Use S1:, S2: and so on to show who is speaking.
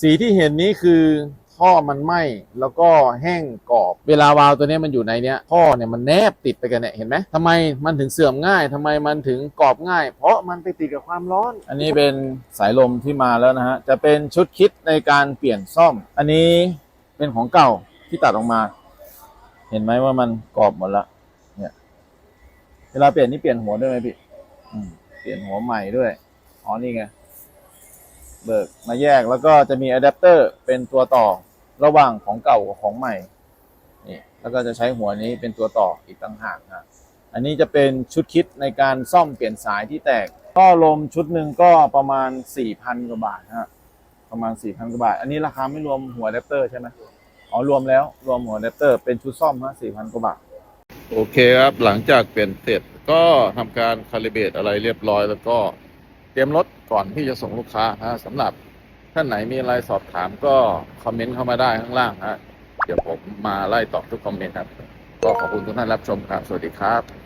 S1: สีที่เห็นนี้คือท่อมันไหม้แล้วก็แห้งกรอบ เวลาวาล์วตัวนี้มันอยู่ในเนี้ยท่อเนี่ยมันแนบติดไปกันเนี่ยเห็นไหมทำไมมันถึงเสื่อมง่ายทำไมมันถึงกรอบง่าย เพราะมันไปติดกับความร้อน อันนี้เป็นสายลมที่มาแล้วนะฮะจะเป็นชุดคิดในการเปลี่ยนซ่อม อันนี้เป็นของเก่าที่ตัดออกมา เห็นไหมว่ามันกรอบหมดละเนี่ย เวลาเปลี่ยนนี่เปลี่ยนหัวด้วยไหมพี่เปลี่ยนหัวใหม่ด้วยอ๋อนี่ไง เบิกมาแยกแล้วก็จะมีอะแดปเตอร์เป็นตัวต่อระหว่างของเก่ากับของใหม่นี่แล้วก็จะใช้หัวนี้เป็นตัวต่ออีกต่างหากนะอันนี้จะเป็นชุดคิดในการซ่อมเปลี่ยนสายที่แตกก็ลมชุดหนึ่งก็ประมาณ 4,000กว่าบาทฮะประมาณ 4,000กว่าบาท อันนี้ราคาไม่รวมหัวอะแดปเตอร์ใช่ไหมอ๋อรวมแล้วรวมหัวอะแดปเตอร์เป็นชุดซ่อมฮะ4,000กว่าบาทโอเคครับหลังจากเปลี่ยนเสร็จก็ทำการคาลิเบตอะไรเรียบร้อยแล้วก็ ตรียมรถก่อนที่จะส่งลูกค้าฮะสำหรับท่านไหนมีอะไรสอบถามก็คอมเมนต์เข้ามาได้ข้างล่างฮะเดี๋ยวผมมาไล่ตอบทุกคอมเมนต์ครับ ก็ขอบคุณทุกท่านรับชมครับ สวัสดีครับ